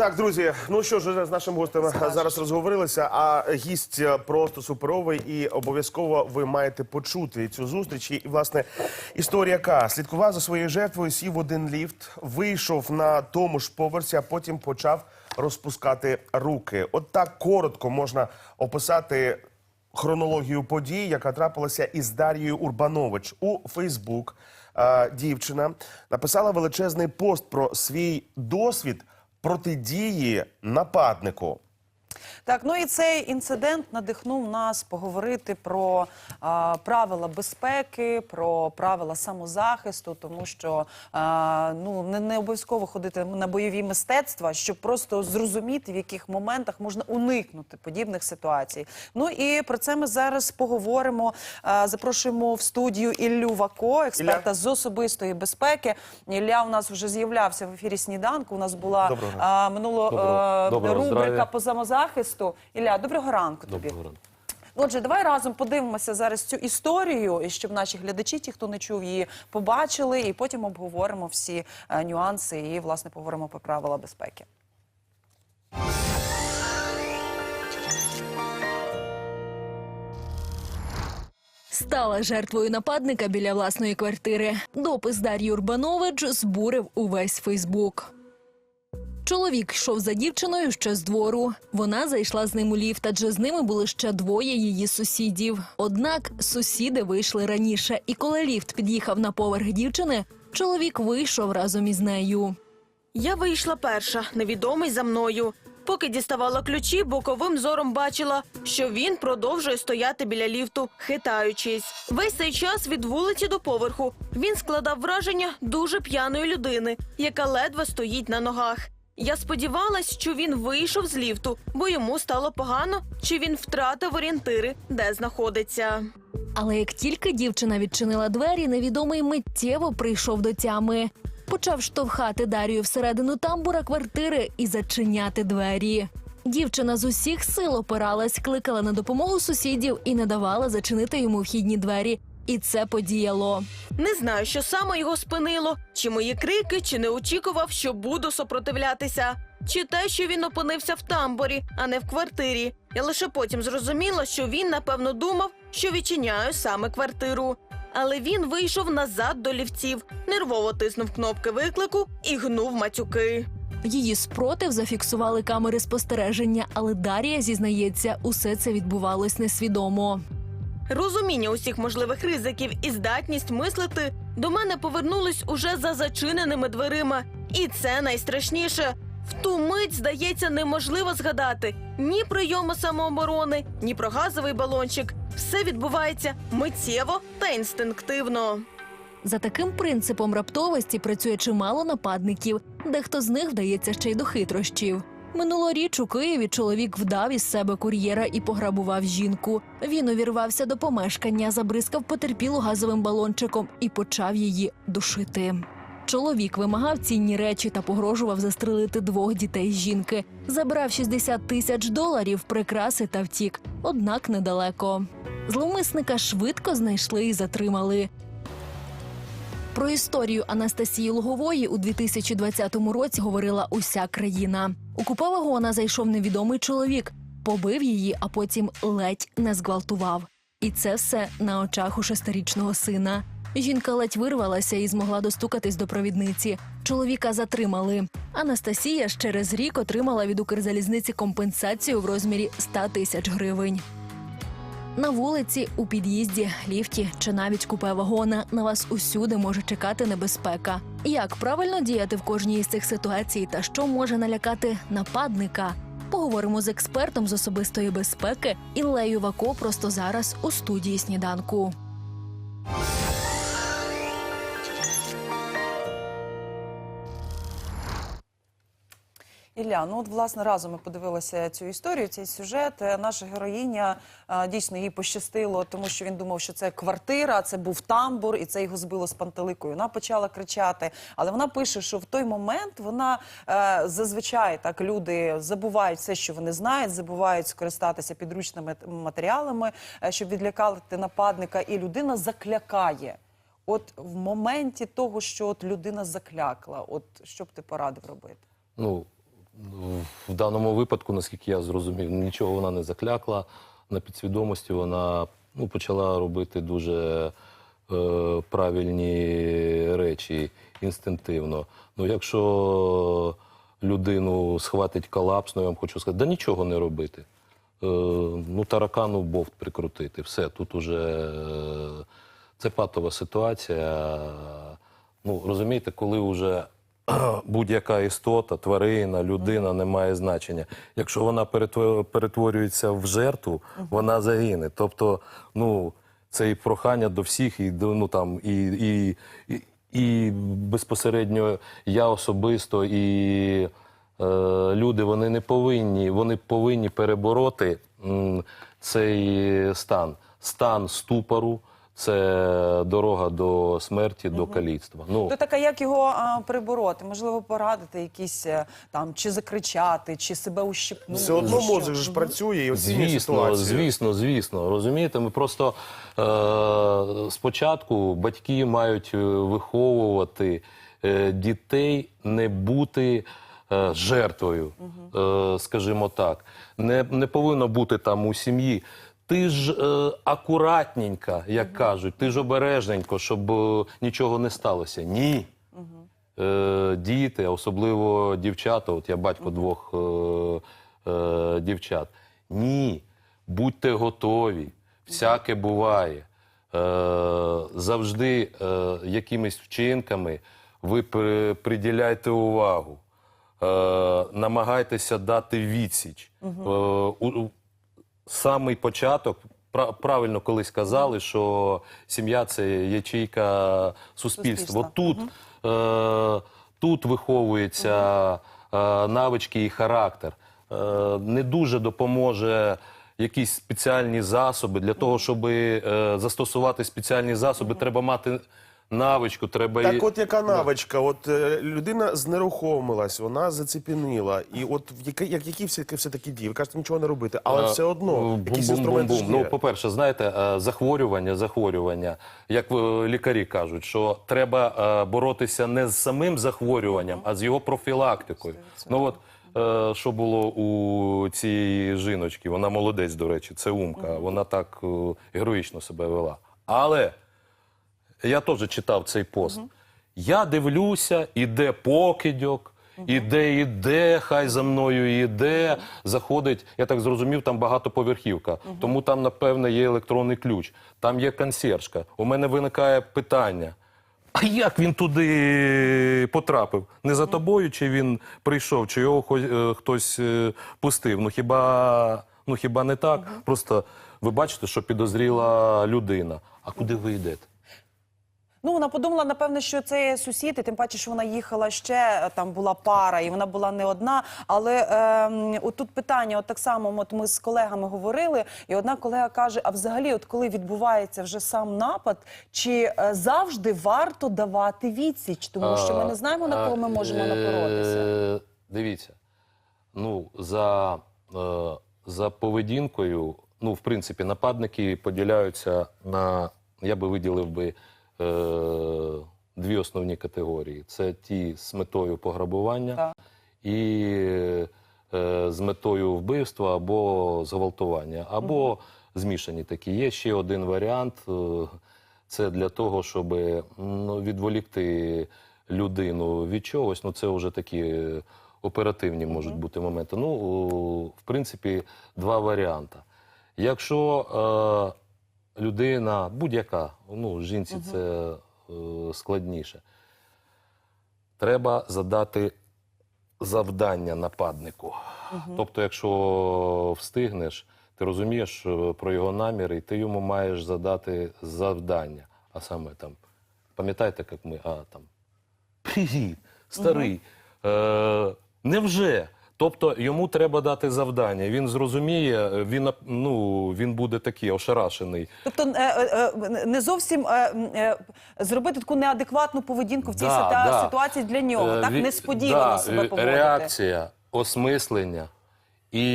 Так, друзі, ну що ж, з нашим гостем зараз розговорилися. А гість е, просто суперовий, і обов'язково ви маєте почути цю зустріч. І власне історія яка слідкував за своєю жертвою, сів в один ліфт, вийшов на тому ж поверсі, а потім почав розпускати руки. От так коротко можна описати хронологію подій, яка трапилася із Дар'єю Урбанович у Фейсбук. е, Дівчина написала величезний пост про свій досвід протидії нападнику. Так, ну і цей інцидент надихнув нас поговорити про а, правила безпеки, про правила самозахисту, тому що а, ну не, не обов'язково ходити на бойові мистецтва, щоб просто зрозуміти, в яких моментах можна уникнути подібних ситуацій. Ну і про це ми зараз поговоримо. А, запрошуємо в студію Іллю Вако, експерта Ілля. з особистої безпеки. Ілля у нас вже з'являвся в ефірі сніданку. У нас була а, минуло Доброго- е, доброго рубрика здравия. по самозахисту. Ілля, доброго ранку тобі. Доброго ранку. Отже, давай разом подивимося зараз цю історію, і щоб наші глядачі, ті, хто не чув її, побачили, і потім обговоримо всі е, нюанси і власне поговоримо про правила безпеки. Стала жертвою нападника біля власної квартири. Допис Дар'ї Урбанович збурив увесь Фейсбук. Чоловік йшов за дівчиною ще з двору. Вона зайшла з ним у ліфт, адже з ними були ще двоє її сусідів. Однак сусіди вийшли раніше, і коли ліфт під'їхав на поверх дівчини, чоловік вийшов разом із нею. Я вийшла перша, невідомий за мною. Поки діставала ключі, боковим зором бачила, що він продовжує стояти біля ліфту, хитаючись. Весь цей час від вулиці до поверху він складав враження дуже п'яної людини, яка ледве стоїть на ногах. Я сподівалась, що він вийшов з ліфту, бо йому стало погано, чи він втратив орієнтири, де знаходиться. Але як тільки дівчина відчинила двері, невідомий миттєво прийшов до тями. Почав штовхати Дарію всередину тамбура квартири і зачиняти двері. Дівчина з усіх сил опиралась, кликала на допомогу сусідів і не давала зачинити йому вхідні двері. І це подіяло. Не знаю, що саме його спинило, чи мої крики, чи не очікував, що буду сопротивлятися, чи те, що він опинився в тамбурі, а не в квартирі. Я лише потім зрозуміла, що він напевно думав, що відчиняю саме квартиру. Але він вийшов назад до лівців, нервово тиснув кнопки виклику і гнув матюки. Її спротив зафіксували камери спостереження, але Дар'я зізнається, усе це відбувалось несвідомо. Розуміння усіх можливих ризиків і здатність мислити до мене повернулись уже за зачиненими дверима. І це найстрашніше. В ту мить, здається, неможливо згадати ні прийому самооборони, ні про газовий балончик. Все відбувається миттєво та інстинктивно. За таким принципом раптовості працює чимало нападників, дехто з них вдається ще й до хитрощів. Минулоріч у Києві чоловік вдав із себе кур'єра і пограбував жінку. Він увірвався до помешкання, забризкав потерпілу газовим балончиком і почав її душити. Чоловік вимагав цінні речі та погрожував застрелити двох дітей жінки. Забрав 60 тисяч доларів, прикраси та втік. Однак недалеко. Зловмисника швидко знайшли і затримали. Про історію Анастасії Лугової у 2020 році говорила уся країна. У купе вагона зайшов невідомий чоловік, побив її, а потім ледь не зґвалтував. І це все на очах у шестирічного сина. Жінка ледь вирвалася і змогла достукатись до провідниці. Чоловіка затримали. Анастасія ж через рік отримала від Укрзалізниці компенсацію в розмірі 100 тисяч гривень. На вулиці, у під'їзді, ліфті чи навіть купе вагона на вас усюди може чекати небезпека. Як правильно діяти в кожній із цих ситуацій та що може налякати нападника? Поговоримо з експертом з особистої безпеки Іллею Вако просто зараз у студії сніданку. Ілля, ну от власне разом ми подивилися цю історію, цей сюжет. Е, Наша героїня е, дійсно їй пощастило, тому що він думав, що це квартира, це був тамбур, і це його збило з пантеликою. Вона почала кричати. Але вона пише, що в той момент вона е, зазвичай так люди забувають все, що вони знають, забувають скористатися підручними матеріалами, щоб відлякати нападника, і людина заклякає. От в моменті того, що от людина заклякла, от що б ти порадив робити? Ну, в даному випадку, наскільки я зрозумів, нічого вона не заклякла. На підсвідомості вона ну, почала робити дуже е, правильні речі інстинктивно. Ну, якщо людину схватить колапс, ну я вам хочу сказати, да нічого не робити. Е, ну, таракану бовт прикрутити. Все, тут уже е, це патова ситуація. Ну, розумієте, коли вже будь-яка істота, тварина, людина не має значення. Якщо вона перетворюється в жертву, вона загине. Тобто, ну, це і прохання до всіх, і ну там, і, і, і, і безпосередньо я особисто і е, люди вони не повинні, вони повинні перебороти м, цей стан. Стан ступору це дорога до смерті, до каліцтва. Ну, То така, як його а, прибороти? Можливо, порадити якісь е, там чи закричати, чи себе ущипнути. Все одно що? мозок же ж працює і оцінює Звісно, ситуацію. звісно, звісно. Розумієте, ми просто е, спочатку батьки мають е, виховувати е, дітей не бути е, жертвою, е, скажімо так. Не, не повинно бути там у сім'ї. Ти ж е, акуратненька, як кажуть, ти ж обережненько, щоб е, нічого не сталося. Ні. Е, діти, особливо дівчата, от я батько двох е, е, дівчат. Ні, будьте готові, всяке буває. Е, завжди е, якимись вчинками ви при- приділяйте увагу. Е, намагайтеся дати відсіч. Е, у- у- самий початок. Правильно колись казали, що сім'я це ячейка суспільства. От тут, е, тут виховуються е, навички і характер. Е, не дуже допоможе якісь спеціальні засоби. Для того, щоб е, застосувати спеціальні засоби, треба мати навичку, треба і- Так от яка навичка? От е, людина знерухомилась, вона зацепенила. І от в яка- як, які все, все такі дії? Ви кажете, нічого не робити, але все одно якісь інструменти ж є. Ну, по-перше, знаєте, е, захворювання, захворювання, як е, лікарі кажуть, що треба е, боротися не з самим захворюванням, а з його профілактикою. Ну от е, що було у цієї жіночки, вона молодець, до речі, це умка. Вона так е, героїчно себе вела. Але я теж читав цей пост. Я дивлюся, іде покидьок, іде, іде, хай за мною іде. Заходить, я так зрозумів, там багатоповерхівка. Тому там, напевне, є електронний ключ, там є консьержка. У мене виникає питання. А як він туди потрапив? Не за тобою, чи він прийшов, чи його е, хтось е, пустив? Ну хіба, ну хіба не так? Просто ви бачите, що підозріла людина. А куди ви йдете? Ну, вона подумала, напевне, що це сусід, і тим паче, що вона їхала ще, е, там була пара, і вона була не одна. Але ем, от тут питання, от так само, от ми з колегами говорили, і одна колега каже: а взагалі, от коли відбувається вже сам напад, чи е, завжди варто давати відсіч? Тому що ми не знаємо, на кого ми можемо напоротися. е, Дивіться, ну за, е, за поведінкою, ну, в принципі, нападники поділяються на, я би виділив би е, дві основні категорії: це ті з метою пограбування Так. і е, з метою вбивства або зґвалтування, або змішані такі. Є ще один варіант. е, Це для того, щоб ну, відволікти людину від чогось. Ну, це вже такі е, оперативні можуть бути моменти. Ну, в принципі, два варіанти. Якщо е, людина будь-яка, ну, жінці це е, складніше, треба задати завдання нападнику. Тобто, якщо встигнеш, ти розумієш е, про його наміри, і ти йому маєш задати завдання. А саме там, пам'ятаєте, як ми, а там, привіт, старий. Е, невже? Тобто йому треба дати завдання. Він зрозуміє, він ну він буде такий ошарашений. Тобто е, е, е, не зовсім е, е, зробити таку неадекватну поведінку в цій Да, да. ситуації для нього, Е, так несподівано да, себе е, поводити. Реакція, осмислення і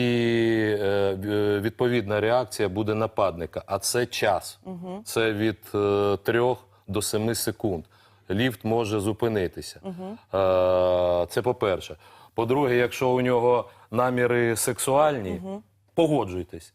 е, е, відповідна реакція буде нападника. А це час. Це від е, трьох до семи секунд. Ліфт може зупинитися. Е, це по-перше. По-друге, якщо у нього наміри сексуальні, погоджуйтесь.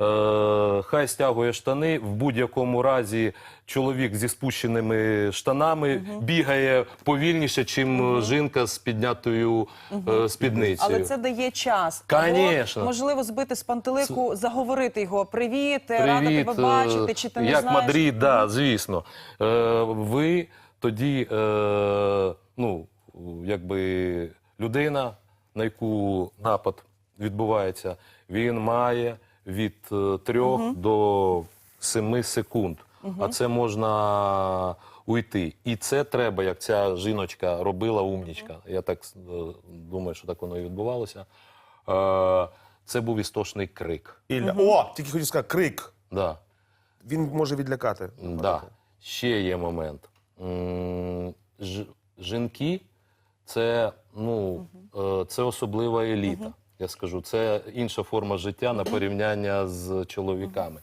Е, хай стягує штани. В будь-якому разі чоловік зі спущеними штанами бігає повільніше, чим е, жінка з піднятою е, спідницею. Але це дає час. Конечно. Можливо, збити з пантелику, заговорити його. Привіт, рада тебе бачити. Чи ти е, не як знаєш? Мадрид, да, звісно. Е, ви тоді, е, ну, якби людина, на яку напад відбувається, він має від е, трьох до семи секунд. А це можна уйти. І це треба, як ця жіночка робила умнічка. Я так е, думаю, що так воно і відбувалося. Е, це був істошний крик. Ілля. О, тільки хотів сказати, крик. Да. Він може відлякати. Да. Ще є момент. Ж- Жінки це, ну, е, це особлива еліта. Я скажу, це інша форма життя на порівняння з чоловіками.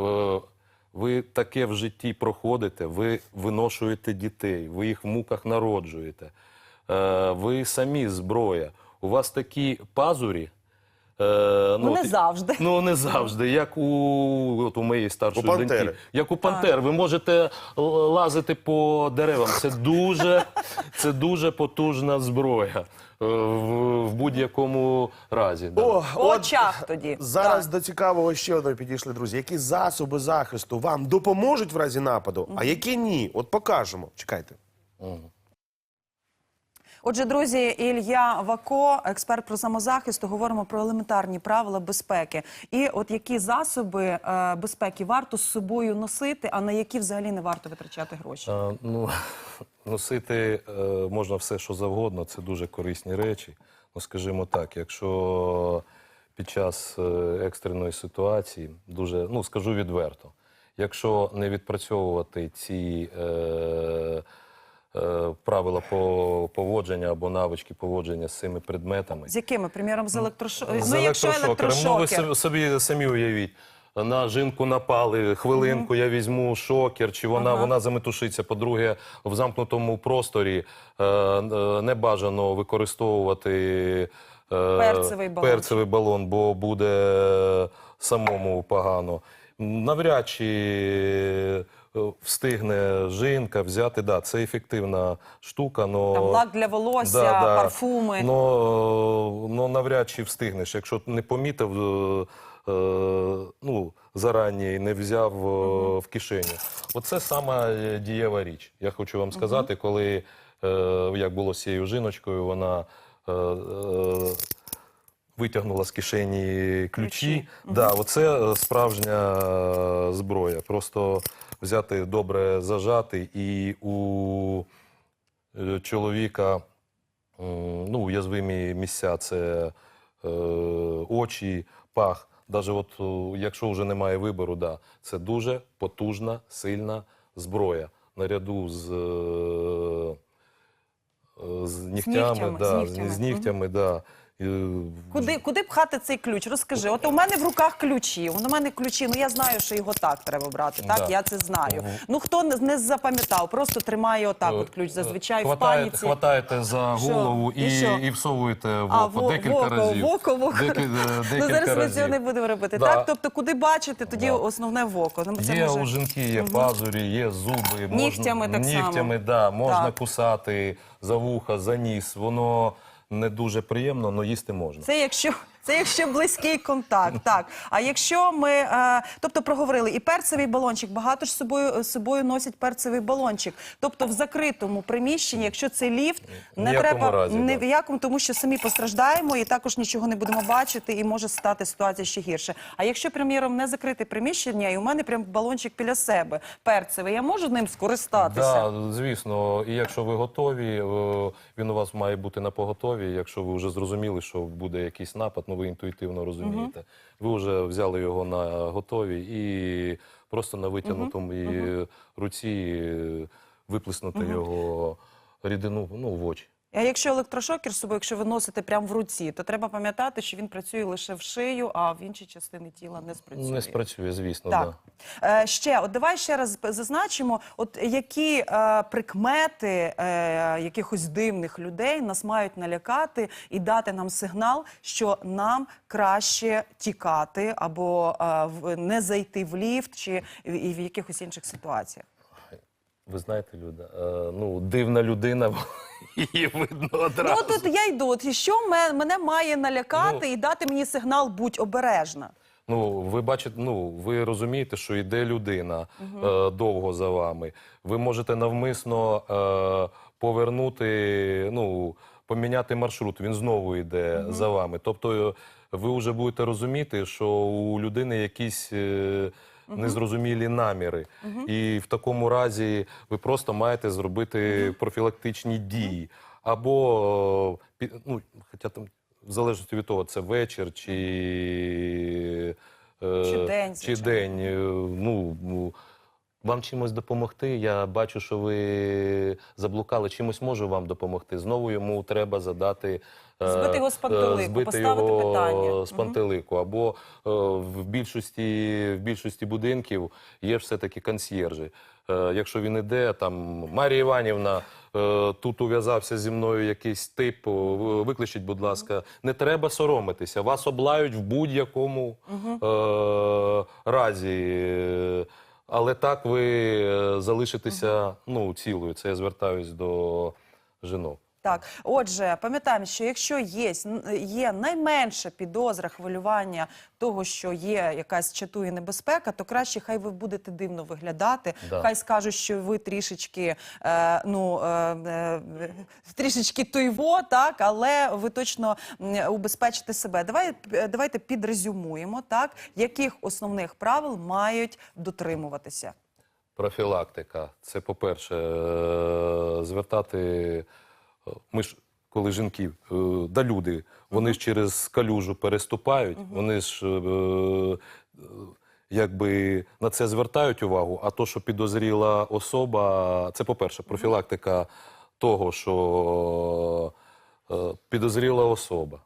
Е, Ви таке в житті проходите, ви виношуєте дітей, ви їх в муках народжуєте. Е, Ви самі зброя. У вас такі пазурі. Е, Ну, не от- завжди. Ну, не завжди. Як у, от у моєї старшої У пантери. доньки. Як у пантер. Ви можете л- лазити по деревам. Це дуже, це дуже потужна зброя е, в, в будь-якому разі. Да. О, По очах тоді. Зараз Так. до цікавого ще одного підійшли, друзі. Які засоби захисту вам допоможуть в разі нападу, а які ні? От покажемо. Чекайте. Отже, друзі, Ілля Вако, експерт про самозахист, говоримо про елементарні правила безпеки. І от які засоби е, безпеки варто з собою носити, а на які взагалі не варто витрачати гроші? Е, ну, носити е, можна все, що завгодно, це дуже корисні речі. Ну, скажімо так, якщо під час е, екстреної ситуації, дуже, ну, скажу відверто, якщо не відпрацьовувати ці е, правила по поводження або навички поводження з цими предметами, З якими? Приміром, з електрошокером? з Ну, електрошокером. Ну, ви собі, самі уявіть. На жінку напали, хвилинку я візьму шокер, чи вона, заметушиться. По-друге, в замкнутому просторі е, е, не бажано використовувати е, Перцевий балон. перцевий балон, бо буде самому погано. Навряд чи е, встигне жінка взяти. Да, це ефективна штука, но Там лак для волосся, парфуми. Но, но навряд чи встигнеш. Якщо не помітив, е, е, ну, зарані не взяв е, в кишеню. Оце сама е, дієва річ. Я хочу вам сказати, коли, е, як було з цією жіночкою, вона. е, е, Витягнула з кишені ключі. Ключі. Да, оце е, справжня е, зброя. Просто взяти добре зажати і у е, чоловіка ну, уязвимі місця це е, очі, пах. Навіть от, якщо вже немає вибору, да, це дуже потужна, сильна зброя. Наряду з, е, е, з нігтями, нігтями, да, з з нігтями. нігтями, да. І, Куди, куди пхати цей ключ? Розкажи. От у мене в руках ключі. У мене ключі. Ну я знаю, що його так треба брати. Так, Да. я це знаю. Ну хто не, не запам'ятав, просто тримає отак. От ключ зазвичай в паніці. хватаєте за Що? голову І і, і, всовуєте в А, око во- декілька в око, разів. в око, в. Деки- е, Ну зараз ми цього не будемо робити. Да. Так, тобто, куди бачите, тоді Да. основне в око. Ну, це Є може- у жінки, є пазурі, є зуби. Нігтями можна, так само. нігтями, да, можна Так. кусати за вуха, за ніс. Воно не дуже приємно, але їсти можна. Це якщо Це якщо близький контакт. Так. А якщо ми, е, тобто проговорили, і перцевий балончик, багато ж з собою, з собою носять перцевий балончик. Тобто в закритому приміщенні, якщо це ліфт, не Ніякому треба разі, не да. в якому, тому що самі постраждаємо і також нічого не будемо бачити, і може стати ситуація ще гірше. А якщо, приміром, не закрите приміщення, і у мене прям балончик біля себе перцевий, я можу ним скористатися? Да, звісно, і якщо ви готові, е, він у вас має бути на поготові. Якщо ви вже зрозуміли, що буде якийсь напад, ну ви інтуїтивно розумієте. Ви вже взяли його на готові і просто на витягнутому руці виплеснути його рідину ну, в очі. А якщо електрошокер з собою, якщо ви носите прямо в руці, то треба пам'ятати, що він працює лише в шию, а в інші частини тіла не спрацює. Не спрацює, звісно, Так. Да. Е, ще, от давай ще раз зазначимо, от які е, прикмети е, якихось дивних людей нас мають налякати і дати нам сигнал, що нам краще тікати або е, не зайти в ліфт чи в, і в якихось інших ситуаціях. Ви знаєте, Люда, е, ну, дивна людина, її видно одразу. Ну тут я йду. От і що ме- мене має налякати Ну. і дати мені сигнал будь обережна. Ну, ви бачите, ну ви розумієте, що йде людина е, довго за вами. Ви можете навмисно е, повернути, ну поміняти маршрут. Він знову йде за вами. Тобто, е, ви вже будете розуміти, що у людини якісь. е, Незрозумілі наміри, і в такому разі ви просто маєте зробити профілактичні дії. Або е, ну, хоча там в залежності від того, це вечір чи, е, Чи день, чи день. е, Ну, ну, вам чимось допомогти. Я бачу, що ви заблукали. Чимось можу вам допомогти. Знову йому треба задати. е, Збити його з пантелику, е, збити поставити його питання. з пантелику. Або е, в більшості в більшості будинків є все-таки консьєржі. Е, якщо він іде, там Марія Іванівна, тут ув'язався зі мною якийсь тип, викличіть, будь ласка, не треба соромитися. Вас облають в будь-якому е, разі. Але так ви е, залишитеся ну, цілою. Це я звертаюсь до жінок. Так, отже, пам'ятаємо, що якщо є, є найменша підозра хвилювання того, що є якась чатує небезпека, то краще хай ви будете дивно виглядати. Да. Хай скажуть, що ви трішечки е, ну е, е, трішечки туйво, так, але ви точно убезпечите себе. Давай е, давайте підрезюмуємо, так яких основних правил мають дотримуватися. Профілактика. Це, по-перше, е, звертати. Ми ж, коли жінки, е, да люди, вони ж через калюжу переступають, вони ж е, е, якби на це звертають увагу. А то, що підозріла особа, це, по-перше, профілактика того, що підозріла особа.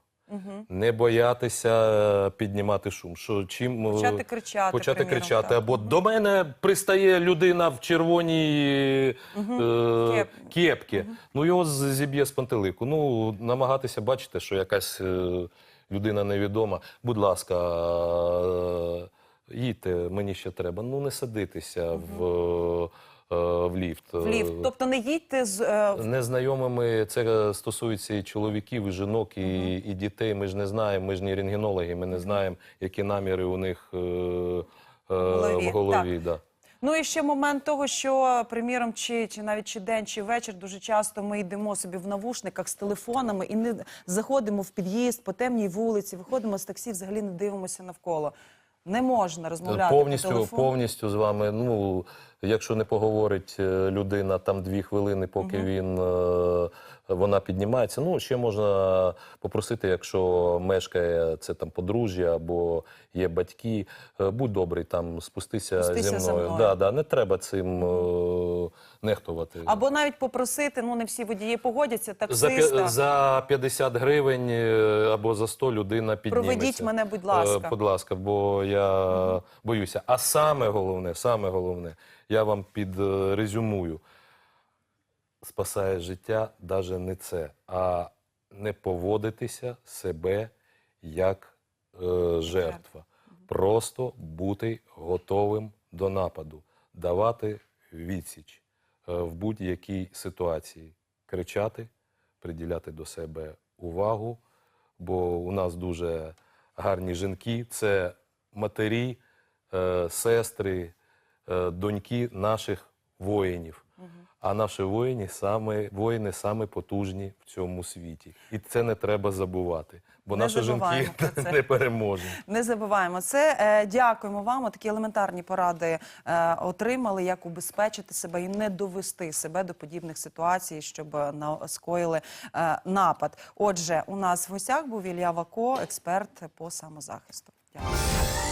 Не боятися е, піднімати шум. Що чим е, Почати кричати, почати приміром, кричати, так. або до мене пристає людина в червоній е, Кеп- кепці. Ну його зіб'є з пантелику. Ну намагатися бачити, що якась е, людина невідома. Будь ласка, е, їдьте, мені ще треба. Ну не садитися е, в ліфт. В ліфт, тобто не їдьте з е, Незнайомими це стосується і чоловіків, і жінок, і, і дітей. Ми ж не знаємо, ми ж не рентгенологи, ми не знаємо, які наміри у них е, е, в голові. Да. Ну і ще момент того, що приміром, чи, чи навіть чи день, чи вечір, дуже часто ми йдемо собі в навушниках з телефонами і не заходимо в під'їзд по темній вулиці, виходимо з таксі, взагалі не дивимося навколо. Не можна розмовляти повністю, по телефону. повністю з вами. Ну, якщо не поговорить е, людина там дві хвилини, поки він е, вона піднімається. Ну ще можна попросити, якщо мешкає це там подружжя або є батьки. е, Будь добрий, там спустися, Спустися зі за мною. мною. Да, да, не треба цим е, нехтувати. Або навіть попросити, ну не всі водії погодяться, За, таксиста. п'я- за 50 гривень е, або за 100 людина підніметься. Проведіть мене, будь ласка. Е, Будь ласка, бо я боюся. А саме головне, саме головне, я вам підрезюмую. Спасає життя навіть не це, а не поводитися себе як е, жертва. Просто бути готовим до нападу, давати відсіч е, в будь-якій ситуації, кричати, приділяти до себе увагу, бо у нас дуже гарні жінки, це матері, е, сестри, е, доньки наших воїнів. А наші воїни саме, воїни саме потужні в цьому світі. І це не треба забувати. Бо Не наші жінки не переможні. Не забуваємо це. Е, Дякуємо вам. Такі елементарні поради е, отримали, як убезпечити себе і не довести себе до подібних ситуацій, щоб е, скоїли напад. Отже, у нас в гостях був Ілля Вако, експерт по самозахисту. Дякую.